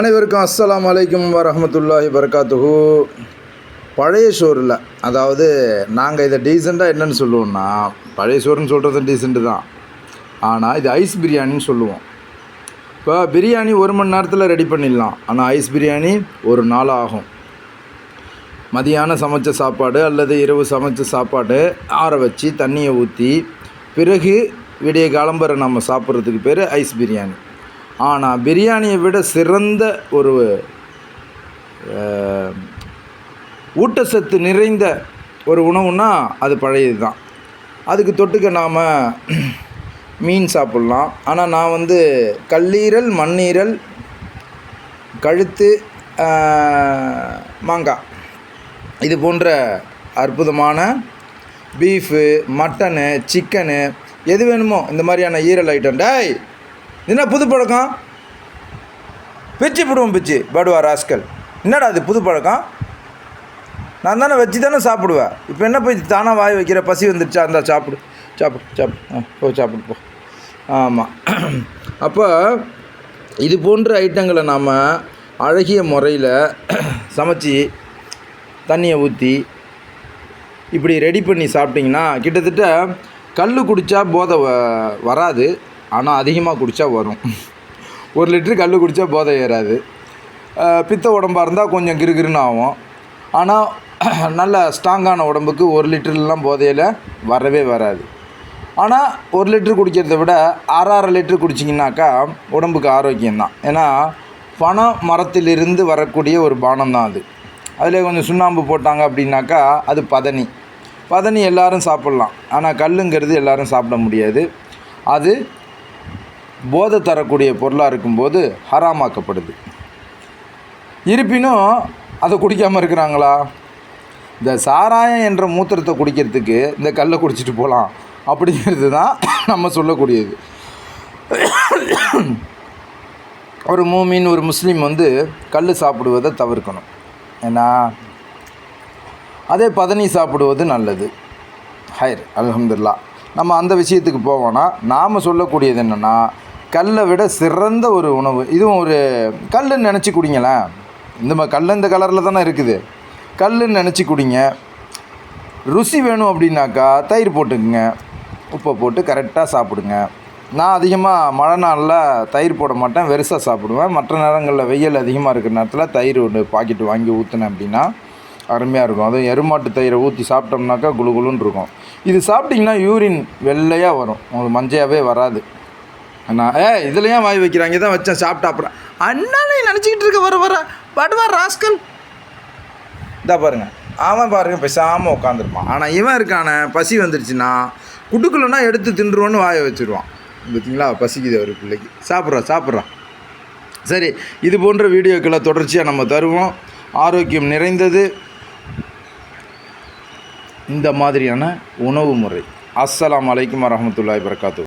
அனைவருக்கும் அஸ்லாம் வலைக்கம் வரமத்துல்லாஹி வரகாத்துஹு பழைய சோறில் அதாவது நாங்கள் இதை டீசெண்டாக என்னன்னு சொல்லுவோம்னா பழைய சோறுன்னு சொல்கிறது டீசெண்ட்டு தான். ஆனால் இது ஐஸ் பிரியாணின்னு சொல்லுவோம். இப்போ பிரியாணி ஒரு மணி நேரத்தில் ரெடி பண்ணிடலாம். ஆனால் ஐஸ் பிரியாணி ஒரு நாள் ஆகும். மதியானம் சமைச்ச சாப்பாடு அல்லது இரவு சமைச்ச சாப்பாடு ஆற வச்சு தண்ணியை ஊற்றி பிறகு விடிய காலம்பரை நம்ம சாப்பிட்றதுக்கு பேர் ஐஸ் பிரியாணி. ஆனால் பிரியாணியை விட சிறந்த ஒரு ஊட்டச்சத்து நிறைந்த ஒரு உணவுன்னா அது பழையது தான் அதுக்கு தொட்டுக்க நாம் மீன் சாப்பிட்லாம். ஆனால் நான் வந்து கல்லீரல் மண்ணீரல் கழுத்து மாங்காய் இது போன்ற அற்புதமான பீஃபு மட்டனு சிக்கனு எது வேணுமோ இந்த மாதிரியான ஈரல் ஐட்டம். டேய் என்ன புது பழக்கம்? பிச்சு போடுவோம் பிச்சு. படுவா ராஸ்கல். என்னடா அது புது பழக்கம்? நான் தானே வச்சு தானே சாப்பிடுவேன். இப்போ என்ன போய் தானாக வாய் வைக்கிற பசி வந்துடுச்சா இருந்தால் சாப்பிடு. சாப்பிடு சாப்பிடு. ஆ போ சாப்பிடு போ. ஆமாம் அப்போ இது போன்ற ஐட்டங்களை நாம் அழகிய முறையில் சமைச்சி தண்ணியை ஊற்றி இப்படி ரெடி பண்ணி சாப்பிட்டிங்கன்னா கிட்டத்தட்ட கல் குடித்தா போதை வ- வராது. ஆனால் அதிகமாக குடித்தா வரும். ஒரு லிட்ரு கல் குடித்தா போதை ஏறாது. பித்த உடம்பாக இருந்தால் கொஞ்சம் கிருகிருன்னு ஆகும். ஆனால் நல்ல ஸ்ட்ராங்கான உடம்புக்கு ஒரு லிட்டர்லாம் போதையில் வரவே வராது. ஆனால் ஒரு லிட்ரு குடிக்கிறத விட அரை அரை லிட்டர் குடிச்சிங்கனாக்கா உடம்புக்கு ஆரோக்கியம்தான் ஏன்னா பனை மரத்திலிருந்து வரக்கூடிய ஒரு பானம் தான் அது. அதில் கொஞ்சம் சுண்ணாம்பு போட்டாங்க அப்படின்னாக்கா அது பதனி. பதனி எல்லாரும் சாப்பிட்லாம். ஆனால் கல்லுங்கிறது எல்லோரும் சாப்பிட முடியாது. அது போதை தரக்கூடிய பொருளாக இருக்கும்போது ஹராமாக்கப்படுது. இருப்பினும் அதை குடிக்காமல் இருக்கிறாங்களா? இந்த சாராயம் என்ற மூத்திரத்தை குடிக்கிறதுக்கு இந்த கல்லை குடிச்சிட்டு போகலாம் அப்படிங்கிறது தான் நம்ம சொல்லக்கூடியது. ஒரு மூமின் ஒரு முஸ்லீம் வந்து கல் சாப்பிடுவதை தவிர்க்கணும். ஏன்னா அதே பதனி சாப்பிடுவது நல்லது. ஹைர் அலமதுல்லா நம்ம அந்த விஷயத்துக்கு போவோன்னா நாம் சொல்லக்கூடியது என்னென்னா கல்லை விட சிறந்த ஒரு உணவு. இதுவும் ஒரு கல்லுன்னு நினச்சி குடிங்களேன். இந்த மாதிரி கல் இந்த கலரில் தானே இருக்குது. கல்லுன்னு நினச்சி குடிங்க. ருசி வேணும் அப்படின்னாக்கா தயிர் போட்டுக்குங்க. உப்பை போட்டு கரெக்டாக சாப்பிடுங்க. நான் அதிகமாக மழை நாளில் தயிர் போட மாட்டேன். வெறுசாக சாப்பிடுவேன். மற்ற நேரங்களில் வெயில் அதிகமாக இருக்கிற நேரத்தில் தயிர் ஒன்று பாக்கெட் வாங்கி ஊற்றினேன் அப்படின்னா அருமையாக இருக்கும். அதுவும் எருமாட்டு தயிரை ஊற்றி சாப்பிட்டோம்னாக்கா குளு குளுன்னு இருக்கும். இது சாப்பிட்டிங்கன்னா யூரின் வெள்ளையாக வரும். உங்களுக்கு மஞ்சையாகவே வராது. அண்ணா ஏ இதுல ஏன் வாய் வைக்கிறாங்க தான் வச்சேன் சாப்பிட்டா அப்புறம். அண்ணாலே நினச்சிக்கிட்டு இருக்க வர வர. படுவா ராஸ்கல். இதா பாருங்க. அவன் பாருங்க பேசாமல் உட்காந்துருப்பான் ஆனால் இவன் இருக்கான பசி வந்துருச்சுன்னா குடுக்கலன்னா எடுத்து தின்றுவோன்னு வாயை வச்சுருவான். பார்த்தீங்களா பசிக்குது ஒரு பிள்ளைக்கு. சாப்பிட்றான் சாப்பிட்றான் சரி இது போன்ற வீடியோக்களை தொடர்ச்சியாக நம்ம தருவோம். ஆரோக்கியம் நிறைந்தது. இந்த மாதிரியான உணவு முறை. அஸ்லாம் வலைக்கம் வரமத்துல்லாய் வபரகாத்து